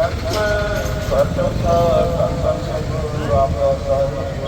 ਸਤਿ ਸਤਿ ਸਤਿ ਸਤਿ ਰਾਮਦਾਸ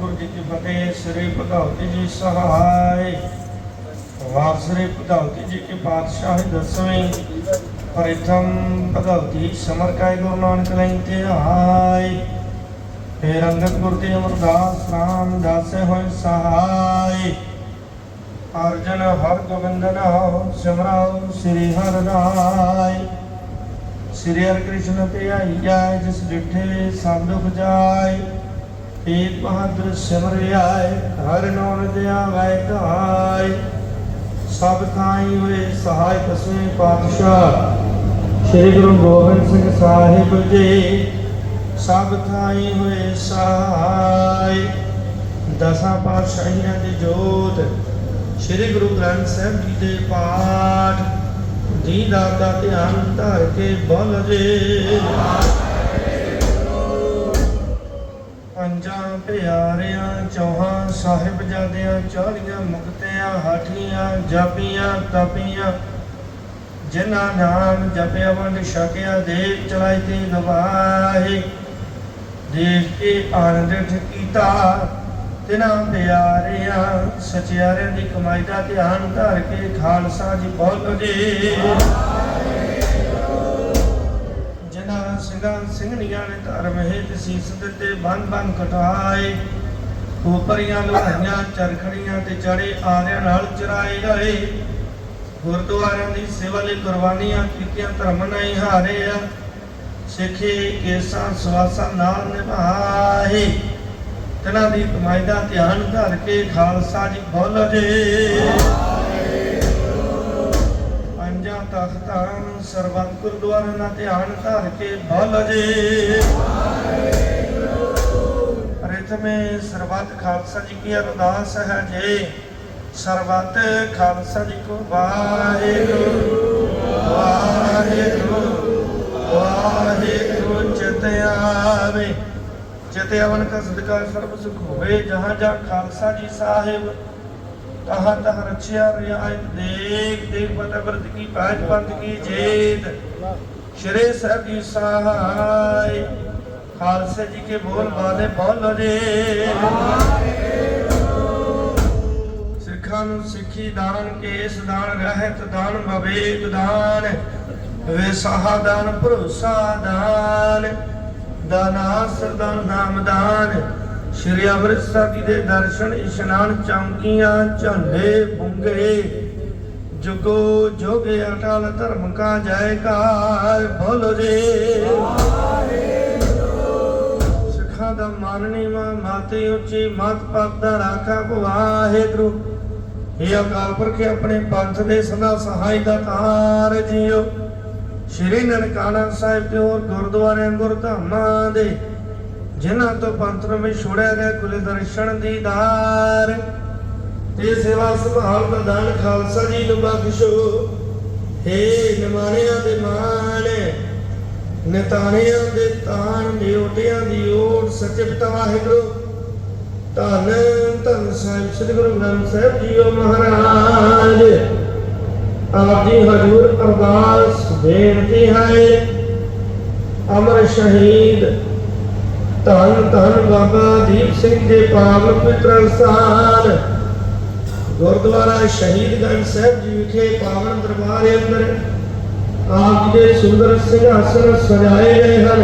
ਵਾਹਿਗੁਰੂ ਜੀ ਕੀ ਫਤਿਹ, ਸ੍ਰੀ ਭਗਵਤੀ ਜੀ ਸਹਾਇ। ਵਾਰ ਸ੍ਰੀ ਭਗਵਤੀ ਜੀ ਕੀ ਪਾਤਸ਼ਾਹੀ ਦਸਵੇਂ। ਪ੍ਰਥਮ ਭਗਵਤੀ ਸਮਰ ਗੁਰੂ ਨਾਨਕ ਲਈ ਧਿਆਇ। ਫੇਰ ਅੰਗਦ ਗੁਰ ਤੇ ਅਮਰਦਾਸ ਰਾਮ ਦਾਸੇ ਹੋਏ ਸਹਾਇ। ਅਰਜਨ ਹਰ ਗੋਬਿੰਦਨ ਸਿਮਰਾਉ ਸ੍ਰੀ ਹਰਿ ਰਾਇ। ਸ੍ਰੀ ਹਰਿ ਕ੍ਰਿਸ਼ਨ ਤੇ ਆਈ ਜਾਏ ਜਿਸ ਡਿਠੇ ਸਭ ਦੁਖ ਜਾਏ ਏਕ ਬਹਾਦਰ ਸਿਮਰਿਆਏ ਹਰ ਹਰਿ ਨਾਮ ਵੈ ਧਾਇ ਸਭ ਥਾਈ ਹੋਏ ਸਹਾਇ ਦਸਵੇਂ ਪਾਤਸ਼ਾਹ, ਸ੍ਰੀ ਗੁਰੂ ਗੋਬਿੰਦ ਸਿੰਘ ਸਾਹਿਬ ਜੀ। ਸਭ ਥਾਈ ਹੋਏ ਸਹਾਇ। ਦਸਾਂ ਪਾਤਸ਼ਾਹੀਆਂ ਦੀ ਜੋਤ, ਸ੍ਰੀ ਗੁਰੂ ਗ੍ਰੰਥ ਸਾਹਿਬ ਜੀ ਦੇ ਪਾਠ। ਜੀ ਦਾਤਾ ਧਿਆਨ ਧਰ ਕੇ ਬੋਲ ਜੇ ਪਿਆਰਿਆਂ, ਚੌਹਾਂ ਸਾਹਿਬਜ਼ਾਦਿਆਂ ਚਾਲੀਆਂ, ਮੁਕਤਿਆਂ ਹਾਠੀਆਂ ਜਾਪੀਆਂ, ਤਪੀਆਂ, ਜਿਨ੍ਹਾਂ ਨਾਮ ਜਪਿਆ ਵੰਡ ਛਕਿਆ ਦੇਵ ਚਲਾਈ ਤੇ ਨਵਾਹੇ। ਦੇਖ ਕੇ ਆਨੰਦ ਕੀਤਾ ਤਿਨਾਂ ਪਿਆਰਿਆਂ, ਸਚਿਆਰਿਆਂ ਦੀ ਕਮਾਈ ਦਾ ਧਿਆਨ ਧਰ ਕੇ ਖਾਲਸਾ ਜੀ ਬਹੁਤ ਜੀ ਸਿੰਘਾਂ ਸਿੰਘਣੀਆਂ ਨੇ ਧਰਮ ਹੇਤ ਸੀਸ ਦਿੱਤੇ, ਬੰਨ ਬੰਨ ਕਟਾਏ। ਉਪਰੀਆਂ ਲੋਹਾਈਆਂ, ਚਰਖੜੀਆਂ ਤੇ ਚੜੇ ਆਰਿਆਂ ਨਾਲ ਚਰਾਏ ਗਏ। ਗੁਰਦੁਆਰਿਆਂ ਦੀ ਸੇਵਾ ਲਈ ਕੁਰਬਾਨੀਆਂ ਕੀਤੀਆਂ, ਧਰਮ ਨਹੀਂ ਹਾਰੇ ਆ ਸਿੱਖੇ ਕੇਸਾਂ, ਸਵਾਸਾਂ ਨਾਲ ਨਿਭਾਏ। ਤਨਾਂ ਦੀ ਕਮਾਈ ਦਾ ਧਿਆਨ ਧਰ ਕੇ ਖਾਲਸਾ ਜੀ ਬੋਲ ਜੇ ਪੰਜਾਂ ਤਖਤਾਂ ਨੂੰ ਸਰਬੱਤ ਧਿਆਨ ਧਰ ਕੇ ਬੋਲ ਜੇ। ਪ੍ਰਥਮੇ ਸਰਬੱਤ ਖਾਲਸਾ ਜੀ ਕੀ ਅਰਦਾਸ ਹੈ ਜੇ। ਸਰਬੱਤ ਖਾਲਸਾ ਜੀ ਕੋ ਵਾਹਿਗੁਰੂ ਵਾਹਿਗੁਰੂ ਵਾਹਿਗੁਰੂ ਚਿਤ ਆਵੇ। ਚਿਤ ਆਵਨ ਕਾ ਸਦਕਾ ਸਰਬ ਸੁਖ ਹੋਵੇ, ਜਹਾਂ ਜਹਾਂ ਖਾਲਸਾ ਜੀ ਸਾਹਿਬ ਤਹਾਂ ਤਹ ਰਚਿਆ ਰਿਆਇਤ ਦੇਖ ਦੇਖ, ਪਤਾ ਵਰਤ ਕੀ ਪਾਜ ਪੰਥ ਕੀ, ਜੇਤ। ਸ਼੍ਰੀ ਸਾਹਿਬ ਜੀ ਸਹਾਇ ਖਾਲਸੇ ਜੀ ਕੇ ਬੋਲ ਬਾਲੇ ਬੋਲ ਸਿੱਖਾਂ ਨੂੰ ਸਿੱਖੀ ਦਾਨ, ਕੇਸ ਦਾਨ, ਰਹਿਤ ਦਾਨ ਬਵੇਕ ਦਾਨ। ਵਿਸਾਹਾ ਦਾਨ, ਭਰੋਸਾ ਦਾਨ। ਦਾਨਾ ਸਰਦਾਨ ਨਾਮਦਾਨ। ਸ਼੍ਰੀ ਅੰਮ੍ਰਿਤਸਰ ਜੀ ਦੇ ਦਰਸ਼ਨ, ਇਸ਼ਨਾਨ ਚੌਂਕੀਆਂ, ਝੰਡੇ ਬੁੰਗੇ। ਜੁਗੋ ਜੋਗੇ ਅਟਲ ਧਰਮ ਕਾ ਜੈਕਾਰ, ਬੋਲ ਰੇ ਸਿੱਖਾਂ ਦਾ ਮਾਨਣੀ ਮਾ, ਮਾਤੇ ਉੱਚੀ ਮਤ ਪਦ ਦਾ ਰਾਖਾ ਵਾਹਿਗੁਰੂ ਇਹ ਅਕਾਲ ਪੁਰਖ, ਆਪਣੇ ਪੰਥ ਦੇ ਸਦਾ ਸਹਾਈ ਦਾ ਤਾਰ ਜੀਓ। ਸ਼੍ਰੀ ਨਨਕਾਣਾ ਸਾਹਿਬ ਦੇ ਹੋਰ ਗੁਰਦੁਆਰਿਆਂ, ਗੁਰਧਾਮਾਂ ਦੇ ਜਿਨ੍ਹਾਂ ਤੋਂ ਪੰਥ ਨੂੰ ਵੀ ਛੋੜਿਆ ਗਿਆ ਕੁਲ ਦਰਸ਼ਨ ਦੀਦਾਰ ਤੇ ਸੇਵਾ ਸੰਭਾਲ ਦਾ ਦਾਨ ਖਾਲਸਾ ਜੀ ਨੂੰ ਬਖਸ਼ੋ। ਹੇ ਨਿਮਾਣਿਆਂ ਦੇ ਮਾਣ, ਨਿਤਾਣਿਆਂ ਦੇ ਤਾਣ, ਨਿਉਟਿਆਂ ਦੀ ਓਟ, ਸੱਚੇ ਪਿਤਾ ਵਾਹਿਗੁਰੂ। ਧੰਨ ਧੰਨ ਸਾਹਿਬ, ਸ੍ਰੀ ਗੁਰੂ ਗ੍ਰੰਥ ਸਾਹਿਬ ਜੀਓ ਮਹਾਰਾਜ। ਆਪ ਜੀ ਹਜੂਰ ਅਰਦਾਸ, ਬੇਨਤੀ ਹੈ, ਅਮਰ ਸ਼ਹੀਦ ਧੰਨ ਧੰਨ ਬਾਬਾ ਦੀਪ ਸਿੰਘ ਦੇ ਪਾਵਨ ਪਵਿੱਤਰ ਸਥਾਨ ਗੁਰਦੁਆਰਾ ਸ਼ਹੀਦਗੰਜ ਸਾਹਿਬ ਜੀ ਵਿਖੇ ਪਾਵਨ ਦਰਬਾਰ ਅੰਦਰ ਆਪ ਦੇ ਸੁੰਦਰ ਸਿੰਘਾਸਨ ਸਜਾਏ ਗਏ ਹਨ।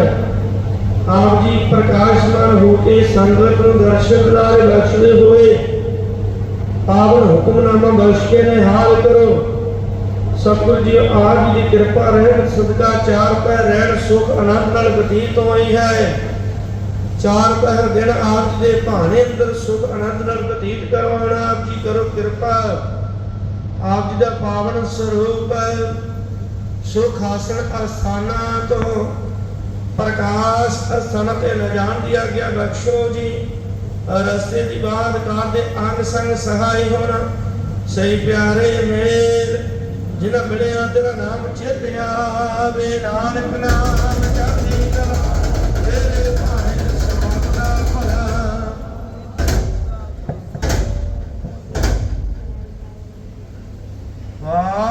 ਆਪ ਜੀ ਪ੍ਰਕਾਸ਼ਮਾਨ ਹੋ ਕੇ ਸੰਗਤ ਨੂੰ ਦਰਸ਼ਨ ਦਿਦਾਰੇ ਬਖਸ਼ਦੇ ਹੋਏ ਪਾਵਨ ਹੁਕਮਨਾਮਾ ਬਖਸ਼ ਕੇ ਨਿਹਾਲ ਕਰੋ। ਸਤਿਗੁਰੂ ਜੀ, ਆਪ ਦੀ ਕਿਰਪਾ ਰਹਿਣ, ਸਦਕਾ ਚਾਰ ਪੈ ਰਹਿਣ, ਸੁਖ ਆਨੰਦ ਨਾਲ ਬਤੀਤ ਹੋਈ ਹੈ। ਚਾਰ ਪਹਿਰ ਦਿਨ ਆਪ ਜੀ ਦੇ ਭਾਣੇ ਅੰਦਰ ਸੁਖ ਆਨੰਦ ਨਾਲ ਬਤੀਤ ਕਰਵਾਉਣਾ ਆਪ ਜੀ ਕਰੋ ਕਿਰਪਾ। ਆਪ ਜੀ ਦਾ ਪਾਵਨ ਸਰੂਪ ਸੁਖ ਆਸਣ ਅਸਥਾਨਾਂ ਤੋਂ ਪ੍ਰਕਾਸ਼ ਅਸਥਾਨ ਤੇ ਲੈ ਦੀ ਆਗਿਆ ਬਖਸ਼ੋ ਜੀ। ਰਸਤੇ ਦੀ ਬਾਤ ਕਾਰ ਦੇ ਅੰਗ ਸੰਗ ਸਹਾਈ ਹੋਣਾ। ਸਹੀ ਪਿਆਰੇ ਮੇਰ ਜਿਨ੍ਹਾਂ ਮਿਲਿਆ ਤੇਰਾ ਨਾਮ ਚੇਤਿਆ ਆਵੇ। ਨਾਨਕ ਨਾਮ ਚੜ੍ਹਦੀ ਕਲਾ